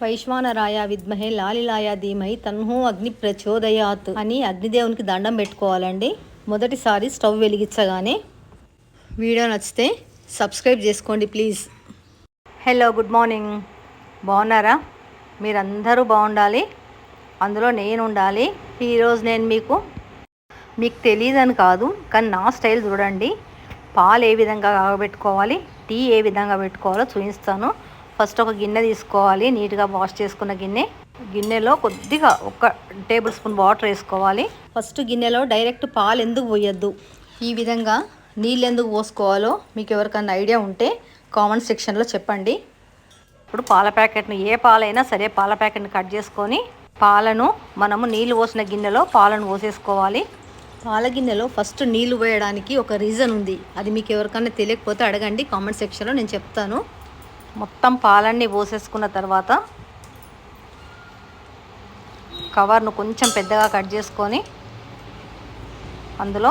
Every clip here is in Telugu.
వైశ్వానరాయ విద్మహే లాలిలాయ ధీమహి తన్హు అగ్ని ప్రచోదయాత్ అని అగ్నిదేవునికి దండం పెట్టుకోవాలండి. మొదటిసారి స్టవ్ వెలిగించగానే వీడియో నచ్చితే సబ్స్క్రైబ్ చేసుకోండి ప్లీజ్. Hello good morning. బాగున్నారా? మీరందరూ బాగుండాలి? అందులో నేను ఉండాలి. ఈరోజు నేను మీకు మీకు తెలియదని కాదు కానీ నా స్టైల్ చూడండి. పాలు ఏ విధంగా కాగబెట్టుకోవాలి టీ ఏ విధంగా పెట్టుకోవాలో చూపిస్తాను. ఫస్ట్ ఒక గిన్నె తీసుకోవాలి నీట్గా వాష్ చేసుకున్న గిన్నె. గిన్నెలో కొద్దిగా ఒక టేబుల్ స్పూన్ వాటర్ వేసుకోవాలి. ఫస్ట్ గిన్నెలో డైరెక్ట్ పాలు ఎందుకు పోయొద్దు? ఈ విధంగా నీళ్ళు ఎందుకు పోసుకోవాలో మీకు ఎవరికైనా ఐడియా ఉంటే కామెంట్ సెక్షన్లో చెప్పండి. ఇప్పుడు పాల ప్యాకెట్ను ఏ పాలైనా సరే పాల ప్యాకెట్ని కట్ చేసుకొని పాలను మనము నీళ్ళు పోసిన గిన్నెలో పాలను పోసేసుకోవాలి. పాల గిన్నెలో ఫస్ట్ నీళ్ళు పోయడానికి ఒక రీజన్ ఉంది. అది మీకు ఎవరికైనా తెలియకపోతే అడగండి కామెంట్ సెక్షన్లో నేను చెప్తాను. మొత్తం పాలన్నీ పోసేసుకున్న తర్వాత కవర్ను కొంచెం పెద్దగా కట్ చేసుకొని అందులో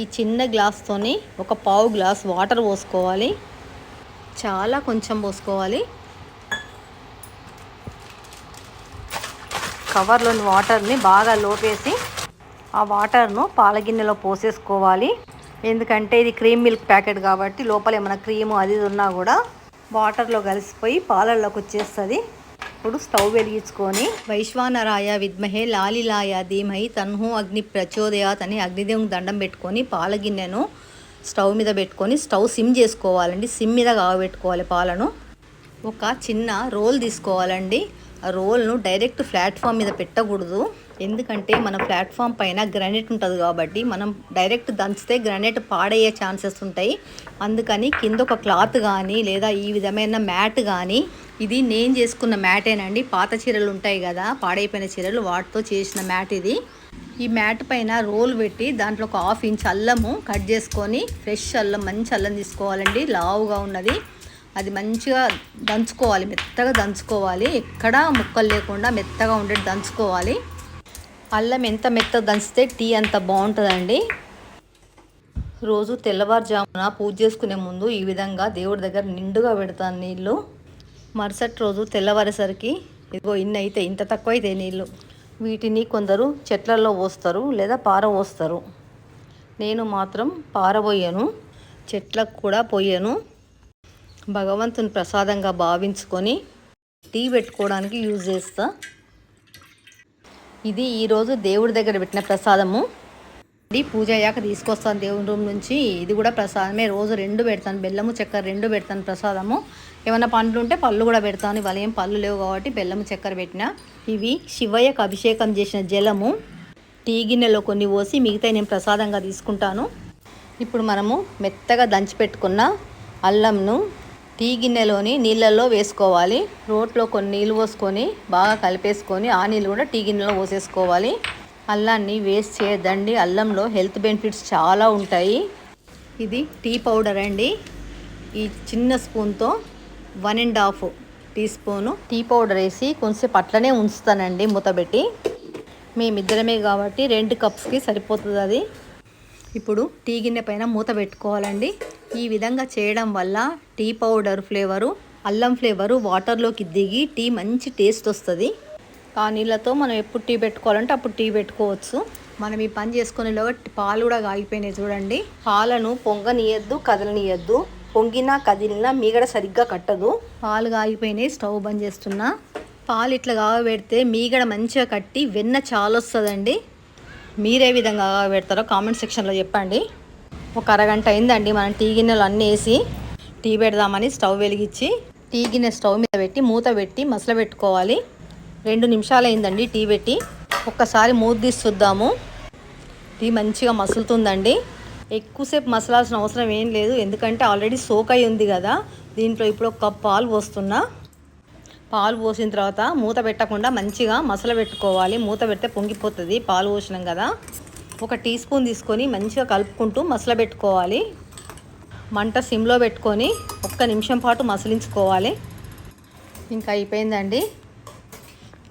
ఈ చిన్న గ్లాస్తోని ఒక పావు గ్లాస్ వాటర్ పోసుకోవాలి. చాలా కొంచెం పోసుకోవాలి. కవర్లోని వాటర్ని బాగా లోపేసి ఆ వాటర్ను పాల గిన్నెలో పోసేసుకోవాలి. ఎందుకంటే ఇది క్రీమ్ మిల్క్ ప్యాకెట్ కాబట్టి లోపల ఏమైనా క్రీము అది ఉన్నా కూడా వాటర్లో కలిసిపోయి పాలల్లోకి వచ్చేస్తుంది. ఇప్పుడు స్టవ్ వెలిగించుకొని వైశ్వానరాయ విద్మహే లాలిలాయ ధీమహి తన్హు అగ్ని ప్రచోదయాత్ అని అగ్నిదేవుని దండం పెట్టుకొని పాల గిన్నెను స్టవ్ మీద పెట్టుకొని స్టవ్ సిమ్ చేసుకోవాలండి. సిమ్ మీద కాగబెట్టుకోవాలి పాలను. ఒక చిన్న రోల్ తీసుకోవాలండి. రోల్ను డైరెక్ట్ ప్లాట్ఫామ్ మీద పెట్టకూడదు. ఎందుకంటే మన ప్లాట్ఫామ్ పైన గ్రానైట్ ఉంటుంది కాబట్టి మనం డైరెక్ట్ దంచితే గ్రానైట్ పాడయ్యే ఛాన్సెస్ ఉంటాయి. అందుకని కింద ఒక క్లాత్ కానీ లేదా ఈ విధమైన మ్యాట్ కానీ ఇది నేను చేసుకున్న మ్యాటేనండి. పాత చీరలు ఉంటాయి కదా పాడైపోయిన చీరలు వాటితో చేసిన మ్యాట్ ఇది. ఈ మ్యాట్ పైన రోల్ పెట్టి దాంట్లో ఒక హాఫ్ ఇంచ్ అల్లము కట్ చేసుకొని ఫ్రెష్ అల్లం మంచి అల్లం తీసుకోవాలండి. లావుగా ఉన్నది. అది మంచిగా దంచుకోవాలి మెత్తగా దంచుకోవాలి. ఎక్కడా ముక్కలు లేకుండా మెత్తగా ఉండేది దంచుకోవాలి. అల్లం ఎంత మెత్తగా దంచితే టీ అంత బాగుంటుందండి. రోజు తెల్లవారుజామున పూజ చేసుకునే ముందు ఈ విధంగా దేవుడి దగ్గర నిండుగా పెడతాను నీళ్ళు. మరుసటి రోజు తెల్లవారేసరికి ఇదిగో ఇన్ని అయితే ఇంత తక్కువ అయితే నీళ్ళు. వీటిని కొందరు చెట్లలో పోస్తారు లేదా పారబోస్తారు నేను మాత్రం పారబోయను చెట్లకు కూడా పోయాను. భగవంతుని ప్రసాదంగా భావించుకొని టీ పెట్టుకోవడానికి యూజ్ చేస్తా. ఇది ఈరోజు దేవుడి దగ్గర పెట్టిన ప్రసాదము. ఇది పూజ అయ్యాక తీసుకొస్తాను దేవుని రూమ్ నుంచి. ఇది కూడా ప్రసాదమే. రోజు రెండు పెడతాను. బెల్లము చక్కెర రెండు పెడతాను ప్రసాదము. ఏమైనా పండ్లు ఉంటే పళ్ళు కూడా పెడతాను. ఇవాళ ఏం పళ్ళు లేవు కాబట్టి బెల్లము చక్కెర పెట్టిన. ఇవి శివయ్యకు అభిషేకం చేసిన జలము. టీ గిన్నెలో కొన్ని పోసి మిగతా నేను ప్రసాదంగా తీసుకుంటాను. ఇప్పుడు మనము మెత్తగా దంచి పెట్టుకున్న అల్లంను టీ గిన్నెలోని నీళ్ళల్లో వేసుకోవాలి. రోట్లో కొన్ని నీళ్ళు పోసుకొని బాగా కలిపేసుకొని ఆ నీళ్ళు కూడా టీ గిన్నెలో పోసేసుకోవాలి. అల్లాన్ని వేస్ట్ చేయదండి అల్లంలో హెల్త్ బెనిఫిట్స్ చాలా ఉంటాయి. ఇది టీ పౌడర్ అండి. ఈ చిన్న స్పూన్తో one and half tea spoon tea powder వేసి కొంచెంసేపు అట్లనే ఉంచుతానండి మూతబెట్టి మేమిద్దరమే కాబట్టి రెండు కప్స్కి సరిపోతుంది అది. ఇప్పుడు టీ గిన్నె పైన మూత పెట్టుకోవాలండి. ఈ విధంగా చేయడం వల్ల టీ పౌడర్ ఫ్లేవరు అల్లం ఫ్లేవరు వాటర్లోకి దిగి టీ మంచి టేస్ట్ వస్తుంది. ఆ నీళ్ళతో మనం ఎప్పుడు టీ పెట్టుకోవాలంటే అప్పుడు టీ పెట్టుకోవచ్చు. మనం ఈ పని చేసుకునేలోగా పాలు కూడా కాగిపోయినాయి చూడండి. పాలను పొంగనీయద్దు కదలనీయద్దు. పొంగినా కదిలినా మీగడ సరిగ్గా కట్టదు. పాలు కాగిపోయినాయి స్టవ్ బంద్ చేస్తున్నా. పాలు ఇట్లా కాగబెడితే మీగడ మంచిగా కట్టి వెన్న చాలా వస్తుందండి మీరే విధంగా కాగబెడతారో కామెంట్ సెక్షన్లో చెప్పండి. ఒక అరగంట అయిందండి మనం టీ గిన్నెలు అన్నీ వేసి టీ పెడదామని స్టవ్ వెలిగించి టీ గిన్నె స్టవ్ మీద పెట్టి మూత పెట్టి మసల పెట్టుకోవాలి. రెండు నిమిషాలు అయిందండి టీ పెట్టి. ఒక్కసారి మూత తీసి చూద్దాము. టీ మంచిగా మసులుతుందండి. ఎక్కువసేపు మసలాల్సిన అవసరం ఏం లేదు. ఎందుకంటే ఆల్రెడీ సోక్ అయి ఉంది కదా. దీంట్లో ఇప్పుడు ఒక కప్ పాలు పోస్తున్నా. పాలు పోసిన తర్వాత మూత పెట్టకుండా మంచిగా మసల పెట్టుకోవాలి. మూత పెడితే పొంగిపోతుంది. పాలు పోసినాం కదా. ఒక టీ స్పూన్ తీసుకొని మంచిగా కలుపుకుంటూ మసల పెట్టుకోవాలి మంట సిమ్లో పెట్టుకొని ఒక్క నిమిషం పాటు మసలించుకోవాలి. ఇంకా అయిపోయిందండి.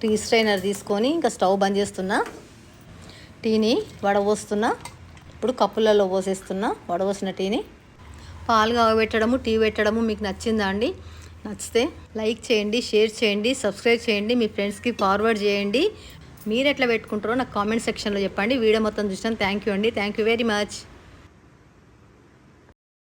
టీ స్ట్రైనర్ తీసుకొని ఇంకా స్టవ్ బంద్ చేస్తున్నా. టీని వడబోస్తున్నా. ఇప్పుడు కప్పులలో పోసేస్తున్నా వడబోసిన టీని. పాలు కాగబెట్టడము టీ పెట్టడము మీకు నచ్చిందా అండి? నచ్చితే లైక్ చేయండి షేర్ చేయండి సబ్స్క్రైబ్ చేయండి. మీ ఫ్రెండ్స్కి ఫార్వర్డ్ చేయండి. మీరు ఎట్లా పెట్టుకుంటారో నాకు కామెంట్ సెక్షన్లో చెప్పండి. వీడియో మొత్తం చూసినాను థ్యాంక్ యూ అండి. Thank you very much.